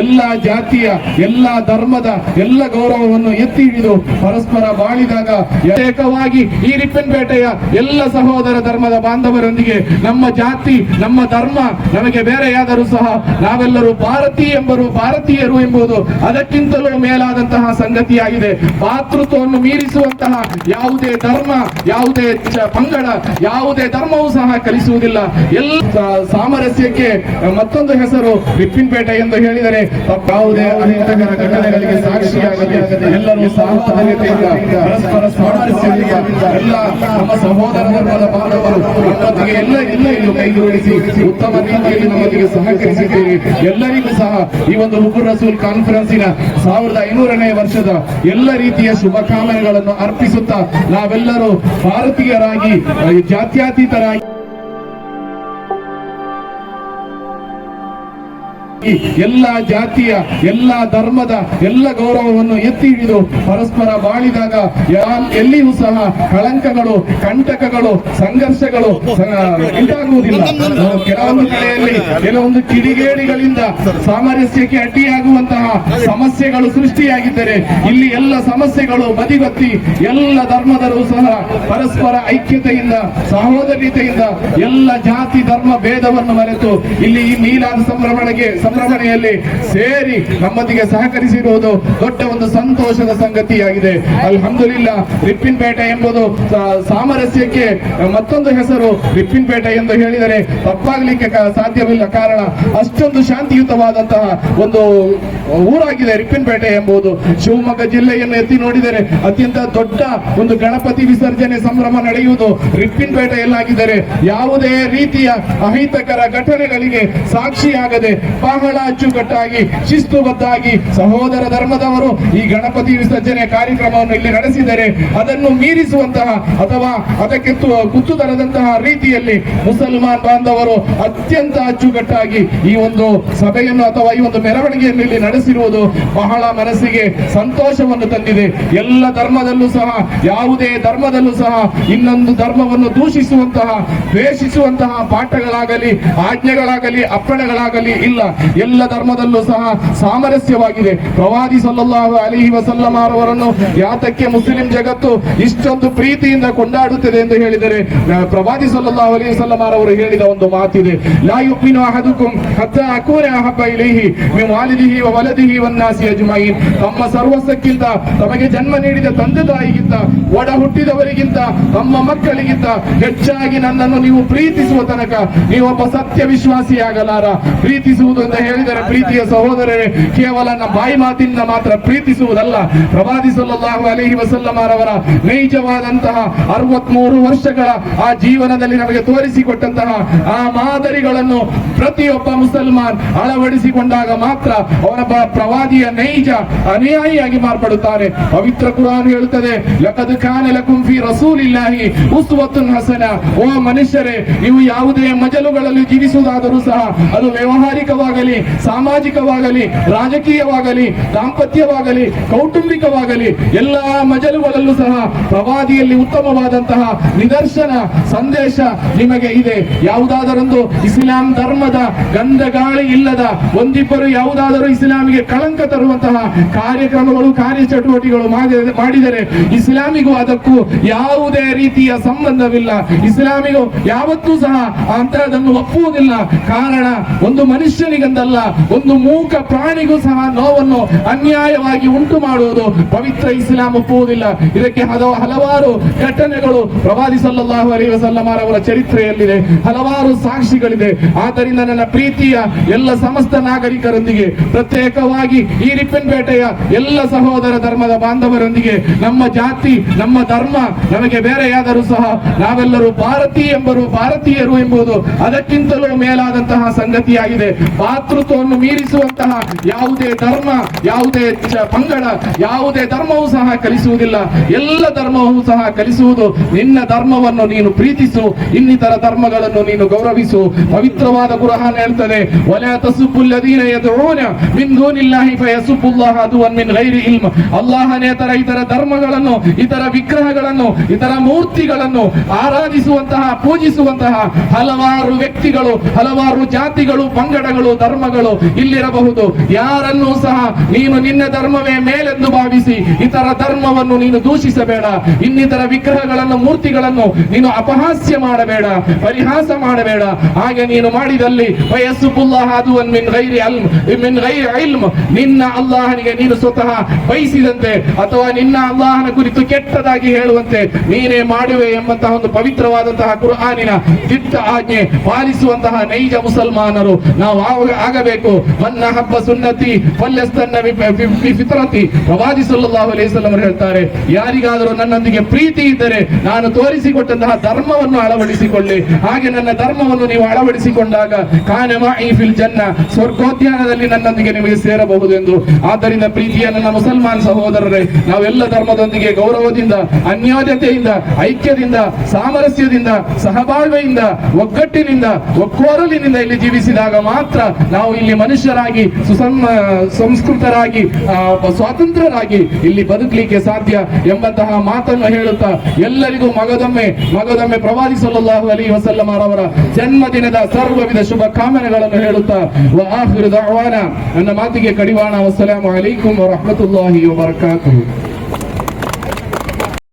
ಎಲ್ಲ ಜಾತಿಯ, ಎಲ್ಲ ಧರ್ಮದ ಎಲ್ಲ ಗೌರವವನ್ನು ಎತ್ತಿ ಹಿಡಿದು ಪರಸ್ಪರ ಬಾಳಿದಾಗ ಏಕವಾಗಿ ಈ ರಿಪ್ಪನ್ಪೇಟೆಯ ಎಲ್ಲ ಸಹೋದರ ಧರ್ಮದ ಬಾಂಧವರೊಂದಿಗೆ ನಮ್ಮ ಜಾತಿ, ನಮ್ಮ ಧರ್ಮ, ನಮಗೆ ಬೇರೆಯಾದರೂ ಸಹ ನಾವೆಲ್ಲರೂ ಭಾರತೀಯ ಎಂಬರು ಭಾರತೀಯರು ಎಂಬುದು ಅದಕ್ಕಿಂತಲೂ ಮೇಲಾದಂತಹ ಸಂಗತಿಯಾಗಿದೆ. ಭಾತೃತ್ವವನ್ನು ಮೀರಿಸುವಂತಹ ಯಾವುದೇ ಧರ್ಮ, ಯಾವುದೇ ಪಂಗಡ, ಯಾವುದೇ ಧರ್ಮವೂ ಸಹ ಕಲಿಸುವುದಿಲ್ಲ. ಎಲ್ಲ ಸಾಮರಸ್ಯಕ್ಕೆ ಮತ್ತೊಂದು ಹೆಸರು ರಿಪ್ಪನ್ಪೇಟೆ ಎಂದು ಹೇಳಿದರೆ, ಯಾವುದೇ ಅಹಿತಕರ ಘಟನೆಗಳಿಗೆ ಸಾಕ್ಷಿಯಾಗದೆ ಎಲ್ಲರೂ ಸಹೋದರತೆಯಿಂದ ಪರಸ್ಪರ ಸಾಮರಸ್ಯದಿಂದ ಎಲ್ಲ ನಮ್ಮ ಸಹೋದರ ಧರ್ಮದ ಬಾಂಧವರು ನಮ್ಮೊಂದಿಗೆ ಎಲ್ಲ ಎಲ್ಲ ಇನ್ನು ಕೈಗೊಳಿಸಿ ಉತ್ತಮ ರೀತಿಯಲ್ಲಿ ನಮ್ಮೊಂದಿಗೆ ಸಹಕರಿಸಿದ್ದೇವೆ. ಎಲ್ಲರಿಗೂ ಸಹ ಈ ಒಂದು ಹುಬುರ್ ರಸೂಲ್ ಕಾನ್ಫರೆನ್ಸಿನ ಸಾವಿರದ ಐನೂರನೇ ವರ್ಷದ ಎಲ್ಲ ರೀತಿಯ ಶುಭಕಾಮನೆಗಳನ್ನು ಅರ್ಪಿಸುತ್ತಾ ನಾವೆಲ್ಲರೂ ಭಾರತೀಯರಾಗಿ, ಜಾತ್ಯತೀತರಾಗಿ ಈ ಎಲ್ಲ ಜಾತಿಯ, ಎಲ್ಲ ಧರ್ಮದ, ಎಲ್ಲ ಗೌರವವನ್ನು ಎತ್ತಿ ಹಿಡಿದು ಪರಸ್ಪರ ಬಾಳಿದಾಗ ಎಲ್ಲಿಯೂ ಸಹ ಕಳಂಕಗಳು, ಕಂಟಕಗಳು, ಸಂಘರ್ಷಗಳು ಉಂಟಾಗುವುದಿಲ್ಲ. ಕೆಲವೊಂದು ಕಡೆಯಲ್ಲಿ ಕೆಲವೊಂದು ಕಿಡಿಗೇಡಿಗಳಿಂದ ಸಾಮರಸ್ಯಕ್ಕೆ ಅಡ್ಡಿಯಾಗುವಂತಹ ಸಮಸ್ಯೆಗಳು ಸೃಷ್ಟಿಯಾಗಿದ್ದರೆ ಇಲ್ಲಿ ಎಲ್ಲ ಸಮಸ್ಯೆಗಳು ಬದಿಗೊತ್ತಿ ಎಲ್ಲ ಧರ್ಮದರು ಸಹ ಪರಸ್ಪರ ಐಕ್ಯತೆಯಿಂದ ಸಹೋದರಿತೆಯಿಂದ ಎಲ್ಲ ಜಾತಿ, ಧರ್ಮ, ಭೇದವನ್ನು ಮರೆತು ಇಲ್ಲಿ ಈ ಮೀಲಾದ ಸಂಭ್ರಮಣೆಗೆ ಸಂಭ್ರಮಣೆಯಲ್ಲಿ ಸೇರಿ ನಮ್ಮೊಂದಿಗೆ ಸಹಕರಿಸಿರುವುದು ದೊಡ್ಡ ಒಂದು ಸಂತೋಷದ ಸಂಗತಿಯಾಗಿದೆ. ಅಲ್ಹಮ್ದುಲಿಲ್ಲ, ರಿಪ್ಪಿನ್ಪೇಟೆ ಎಂಬುದು ಸಾಮರಸ್ಯಕ್ಕೆ ಮತ್ತೊಂದು ಹೆಸರು ರಿಪ್ಪಿನ್ಪೇಟೆ ಎಂದು ಹೇಳಿದರೆ ತಪ್ಪಾಗಲಿಕ್ಕೆ ಸಾಧ್ಯವಿಲ್ಲ. ಕಾರಣ ಅಷ್ಟೊಂದು ಶಾಂತಿಯುತವಾದಂತಹ ಒಂದು ಊರಾಗಿದೆ ರಿಪ್ಪಿನ್ಪೇಟೆ ಎಂಬುದು. ಶಿವಮೊಗ್ಗ ಜಿಲ್ಲೆಯನ್ನು ಎತ್ತಿ ನೋಡಿದರೆ ಅತ್ಯಂತ ದೊಡ್ಡ ಒಂದು ಗಣಪತಿ ವಿಸರ್ಜನೆ ಸಂಭ್ರಮ ನಡೆಯುವುದು ರಿಪ್ಪಿನ್ಪೇಟೆಯಲ್ಲಾಗಿದ್ದರೆ ಯಾವುದೇ ರೀತಿಯ ಅಹಿತಕರ ಘಟನೆಗಳಿಗೆ ಸಾಕ್ಷಿಯಾಗದೆ ಬಹಳ ಅಚ್ಚುಕಟ್ಟಾಗಿ, ಶಿಸ್ತುಬದ್ಧಾಗಿ ಸಹೋದರ ಧರ್ಮದವರು ಈ ಗಣಪತಿ ವಿಸರ್ಜನೆ ಕಾರ್ಯಕ್ರಮವನ್ನು ಇಲ್ಲಿ ನಡೆಸಿದರೆ ಅದನ್ನು ಮೀರಿಸುವಂತಹ ಅಥವಾ ಅದಕ್ಕೆ ಕುತ್ತು ತರದಂತಹ ರೀತಿಯಲ್ಲಿ ಮುಸಲ್ಮಾನ್ ಬಾಂಧವರು ಅತ್ಯಂತ ಅಚ್ಚುಕಟ್ಟಾಗಿ ಈ ಒಂದು ಸಭೆಯನ್ನು ಅಥವಾ ಈ ಒಂದು ಮೆರವಣಿಗೆಯನ್ನು ಇಲ್ಲಿ ನಡೆಸಿರುವುದು ಬಹಳ ಮನಸ್ಸಿಗೆ ಸಂತೋಷವನ್ನು ತಂದಿದೆ. ಎಲ್ಲ ಧರ್ಮದಲ್ಲೂ ಸಹ, ಯಾವುದೇ ಧರ್ಮದಲ್ಲೂ ಸಹ ಇನ್ನೊಂದು ಧರ್ಮವನ್ನು ದೂಷಿಸುವಂತಹ, ದ್ವೇಷಿಸುವಂತಹ ಪಾಠಗಳಾಗಲಿ, ಆಜ್ಞೆಗಳಾಗಲಿ, ಅಪ್ಪಣೆಗಳಾಗಲಿ ಇಲ್ಲ. ಎಲ್ಲ ಧರ್ಮದಲ್ಲೂ ಸಹ ಸಾಮರಸ್ಯವಾಗಿದೆ. ಪ್ರವಾದಿ ಸಲ್ಲಲ್ಲಾಹು ಅಲಿಹಿ ವಸಲ್ಲಮಾರವರನ್ನು ಯಾತಕ್ಕೆ ಮುಸ್ಲಿಂ ಜಗತ್ತು ಇಷ್ಟೊಂದು ಪ್ರೀತಿಯಿಂದ ಕೊಂಡಾಡುತ್ತದೆ ಎಂದು ಹೇಳಿದರೆ ಪ್ರವಾದಿ ಸಲ್ಲಲ್ಲಾಹು ಅಲಿ ವಸಲ್ಲಮಾರವರು ಹೇಳಿದ ಒಂದು ಮಾತಿದೆ. ಲಾ ಯುಮಿನು ಅಹದುಕುಂ ಹತ್ತಾ ಅಕೂರೆ ಅಹಬ್ಬ ಇಲಿಹಿ ನೀವು ವಾಲಿದಿಹಿ ವಲದಿಹಿ ವನ್ನಾಸಿ ಅಜುಮಾಯಿ ತಮ್ಮ ಸರ್ವಸ್ವಕ್ಕಿಂತ ತಮಗೆ ಜನ್ಮ ನೀಡಿದ ತಂದೆ ತಾಯಿಗಿಂತ, ಒಡ ಹುಟ್ಟಿದವರಿಗಿಂತ, ತಮ್ಮ ಮಕ್ಕಳಿಗಿಂತ ಹೆಚ್ಚಾಗಿ ನನ್ನನ್ನು ನೀವು ಪ್ರೀತಿಸುವ ತನಕ ನೀವೊಬ್ಬ ಸತ್ಯ ವಿಶ್ವಾಸಿಯಾಗಲಾರ ಪ್ರೀತಿಸುವುದು ಹೇಳಿದರೆ ಪ್ರೀತಿಯ ಸಹೋದರರೇ, ಕೇವಲ ನಮ್ಮ ಬಾಯಿ ಮಾತಿನಿಂದ ಮಾತ್ರ ಪ್ರೀತಿಸುವುದಲ್ಲ. ಪ್ರವಾದಿ ಸಲ್ಲಲ್ಲಾಹು ಅಲೈಹಿ ವಸಲ್ಲಮಾರವರ ನೈಜವಾದಂತಹ ಅರವತ್ಮೂರು ವರ್ಷಗಳ ಆ ಜೀವನದಲ್ಲಿ ನಮಗೆ ತೋರಿಸಿಕೊಟ್ಟಂತಹ ಆ ಮಾದರಿಗಳನ್ನು ಪ್ರತಿಯೊಬ್ಬ ಮುಸಲ್ಮಾನ್ ಅಳವಡಿಸಿಕೊಂಡಾಗ ಮಾತ್ರ ಅವನೊಬ್ಬ ಪ್ರವಾದಿಯ ನೈಜ ಅನುಯಾಯಿಯಾಗಿ ಮಾರ್ಪಡುತ್ತಾನೆ ಪವಿತ್ರ ಕುರಾನ್ ಹೇಳುತ್ತದೆ, ಲಕದ್ ಕಾನ ಲಕುಂ ಫಿ ರಸೂಲಿಲ್ಲಾಹಿ ಉಸ್ವತುನ್ ಹಸನ. ಓ ಮನುಷ್ಯರೇ, ನೀವು ಯಾವುದೇ ಮಜಲುಗಳಲ್ಲಿ ಜೀವಿಸುವುದಾದರೂ ಸಹ ಅದು ವ್ಯವಹಾರಿಕವಾಗಲಿ ಸಾಮಾಜಿಕವಾಗಲಿ ರಾಜಕೀಯವಾಗಲಿ, ದಾಂಪತ್ಯವಾಗಲಿ, ಕೌಟುಂಬಿಕವಾಗಲಿ, ಎಲ್ಲಾ ಮಜಲುಗಳಲ್ಲೂ ಸಹ ಪ್ರವಾದಿಯಲ್ಲಿ ಉತ್ತಮವಾದಂತಹ ನಿದರ್ಶನ, ಸಂದೇಶ ನಿಮಗೆ ಇದೆ. ಯಾವುದಾದರೊಂದು ಇಸ್ಲಾಂ ಧರ್ಮದ ಗಂಧ ಗಾಳಿ ಇಲ್ಲದ ಒಂದಿಬ್ಬರು ಯಾವುದಾದರೂ ಇಸ್ಲಾಮಿಗೆ ಕಳಂಕ ತರುವಂತಹ ಕಾರ್ಯಕ್ರಮಗಳು, ಕಾರ್ಯಚಟುವಟಿಕೆಗಳು ಮಾಡಿ- ಮಾಡಿದರೆ ಇಸ್ಲಾಮಿಗೂ ಅದಕ್ಕೂ ಯಾವುದೇ ರೀತಿಯ ಸಂಬಂಧವಿಲ್ಲ. ಇಸ್ಲಾಮಿಗೂ ಯಾವತ್ತೂ ಸಹ ಅಂತಹದನ್ನು ಒಪ್ಪುವುದಿಲ್ಲ. ಕಾರಣ ಒಂದು ಮನುಷ್ಯನಿಗಂದಲ್ಲ ಒಂದು ಮೂಕ ಪ್ರಾಣಿಗೂ ಸಹ ನೋವನ್ನು ಅನ್ಯಾಯವಾಗಿ ಉಂಟು ಮಾಡುವುದು. ಪವಿತ್ರ ಇಸ್ಲಾಂ ಒಪ್ಪುವುದಿಲ್ಲ. ಇದಕ್ಕೆ ಹಲವು ಹಲವಾರು ಘಟನೆಗಳು ಪ್ರವಾದಿ ಸಲ್ಲಲ್ಲಾಹು ಅಲೈಹಿ ವಸಲ್ಲಮಾರವರ ಚರಿತ್ರೆಯಲ್ಲಿದೆ. ಹಲವಾರು ಸಾಕ್ಷಿಗಳಿದೆ. ಆದ್ದರಿಂದ ನನ್ನ ಪ್ರೀತಿಯ ಎಲ್ಲ ಸಮಸ್ತ ನಾಗರಿಕರೊಂದಿಗೆ, ಪ್ರತ್ಯೇಕವಾಗಿ ಈ ರಿಪ್ಪನ್ಪೇಟೆಯ ಎಲ್ಲ ಸಹೋದರ ಧರ್ಮದ ಬಾಂಧವರೊಂದಿಗೆ, ನಮ್ಮ ಜಾತಿ, ನಮ್ಮ ಧರ್ಮ, ನಮಗೆ ಬೇರೆಯಾದರೂ ಸಹ ನಾವೆಲ್ಲರೂ ಭಾರತೀಯ ಎಂಬರು ಭಾರತೀಯರು ಎಂಬುದು ಅದಕ್ಕಿಂತಲೂ ಮೇಲಾದಂತಹ ಸಂಗತಿಯಾಗಿದೆ. ಭಾತೃತ್ವವನ್ನು ಮೀರಿಸುವಂತಹ ಯಾವುದೇ ಧರ್ಮ, ಯಾವುದೇ ಪಂಗಡ, ಯಾವುದೇ ಧರ್ಮವೂ ಸಹ ಕಲಿಸುವುದಿಲ್ಲ. ಎಲ್ಲ ಧರ್ಮವೂ ಸಹ ಕಲಿಸುವುದು ನಿನ್ನ ಧರ್ಮವನ್ನು ನೀನು ಪ್ರೀತಿಸು, ಇನ್ನಿತರ ಧರ್ಮಗಳನ್ನು ನೀನು ಗೌರವಿಸು. ಪವಿತ್ರವಾದ ಕುರಹಾನ್ ಹೇಳ್ತದೆ ಒಲೆಯ ತಸುಬುಲ್ಲದೀನ ಎದುರೋನ ಮಿನ್ ದೂನಿಲ್ಲಾಹಿ ಫಯಸುಬ್ಬುಲ್ಲಾಹ ಅದುವನ್ ಮಿನ್ ಗೈರಿ ಇಲ್ಮ್. ಅಲ್ಲಾಹನೇತರ ಇತರ ಧರ್ಮಗಳನ್ನು, ಇತರ ವಿಗ್ರಹಗಳನ್ನು, ಇತರ ಮೂರ್ತಿಗಳನ್ನು ಆರಾಧಿಸುವಂತಹ, ಪೂಜಿಸುವಂತಹ ಹಲವಾರು ವ್ಯಕ್ತಿಗಳು, ಹಲವಾರು ಜಾತಿಗಳು, ಪಂಗಡಗಳು, ಧರ್ಮ ಧರ್ಮಗಳು ಇಲ್ಲಿರಬಹುದು. ಯಾರನ್ನೂ ಸಹ ನೀನು ನಿನ್ನ ಧರ್ಮವೇ ಮೇಲೆಂದು ಭಾವಿಸಿ ಇತರ ಧರ್ಮವನ್ನು ನೀನು ದೂಷಿಸಬೇಡ. ಇನ್ನಿತರ ವಿಗ್ರಹಗಳನ್ನು, ಮೂರ್ತಿಗಳನ್ನು ನೀನು ಅಪಹಾಸ್ಯ ಮಾಡಬೇಡ, ಪರಿಹಾಸ ಮಾಡಬೇಡ. ಹಾಗೆ ನೀನು ಮಾಡಿದಲ್ಲಿ ನಿನ್ನ ಅಲ್ಲಾಹನಿಗೆ ನೀನು ಸ್ವತಃ ಬಯಸಿದಂತೆ ಅಥವಾ ನಿನ್ನ ಅಲ್ಲಾಹನ ಕುರಿತು ಕೆಟ್ಟದಾಗಿ ಹೇಳುವಂತೆ ನೀನೇ ಮಾಡುವೆ ಎಂಬಂತಹ ಒಂದು ಪವಿತ್ರವಾದಂತಹ ಕುರ್ಆನಿನ ದಿಟ್ಟ ಆಜ್ಞೆ ಪಾಲಿಸುವಂತಹ ನೈಜ ಮುಸಲ್ಮಾನರು. ನಾವು ಆಗ- ಆಗಬೇಕು. ಮನ್ನ ಹಬ್ಬ ಸುನ್ನತಿ ಫಿತ್ರತಿ ಪ್ರವಾದಿ ಸಲ್ಲಾಹು ಅಲೈಹಿ ವಸಲ್ಲಂ ಅವರು ಹೇಳ್ತಾರೆ, ಯಾರಿಗಾದರೂ ನನ್ನೊಂದಿಗೆ ಪ್ರೀತಿ ಇದ್ದರೆ ನಾನು ತೋರಿಸಿಕೊಟ್ಟಂತಹ ಧರ್ಮವನ್ನು ಅಳವಡಿಸಿಕೊಳ್ಳಿ. ಹಾಗೆ ನನ್ನ ಧರ್ಮವನ್ನು ನೀವು ಅಳವಡಿಸಿಕೊಂಡಾಗ ಕಾನಮ ಈ ಫಿಲ್ ಜನ್ನ ಸ್ವರ್ಗೋದ್ಯಾನದಲ್ಲಿ ನನ್ನೊಂದಿಗೆ ನಿಮಗೆ ಸೇರಬಹುದು ಎಂದು. ಆದ್ದರಿಂದ ಪ್ರೀತಿಯ ನನ್ನ ಮುಸಲ್ಮಾನ್ ಸಹೋದರರೇ, ನಾವೆಲ್ಲ ಧರ್ಮದೊಂದಿಗೆ ಗೌರವದಿಂದ, ಅನ್ಯೋನ್ಯತೆಯಿಂದ, ಐಕ್ಯದಿಂದ, ಸಾಮರಸ್ಯದಿಂದ, ಸಹಬಾಳ್ವೆಯಿಂದ, ಒಗ್ಗಟ್ಟಿನಿಂದ, ಒಕ್ಕೋರಲಿನಿಂದ ಇಲ್ಲಿ ಜೀವಿಸಿದಾಗ ಮಾತ್ರ ನಾವು ಇಲ್ಲಿ ಮನುಷ್ಯರಾಗಿ, ಸುಸಂ ಸಂಸ್ಕೃತರಾಗಿ ಸ್ವಾತಂತ್ರ್ಯರಾಗಿ ಇಲ್ಲಿ ಬದುಕಲಿಕ್ಕೆ ಸಾಧ್ಯ ಎಂಬಂತಹ ಮಾತನ್ನು ಹೇಳುತ್ತಾ ಎಲ್ಲರಿಗೂ ಮಗದೊಮ್ಮೆ ಮಗದೊಮ್ಮೆ ಪ್ರವಾದಿ ಸಲ್ಲಾಹು ಅಲಿ ವಸಲ್ಲಮಾರ್ ಅವರ ಜನ್ಮದಿನದ ಸರ್ವವಿಧ ಶುಭ ಕಾಮನೆಗಳನ್ನು ಹೇಳುತ್ತಾ ಆಹ್ವಾನ ನನ್ನ ಮಾತಿಗೆ ಕಡಿವಾಣ. ವಸ್ಸಲಾಮು ಅಲೈಕುಂ ವರಹಮತುಲ್ಲಾಹಿ ವಬರಕಾತುಹು.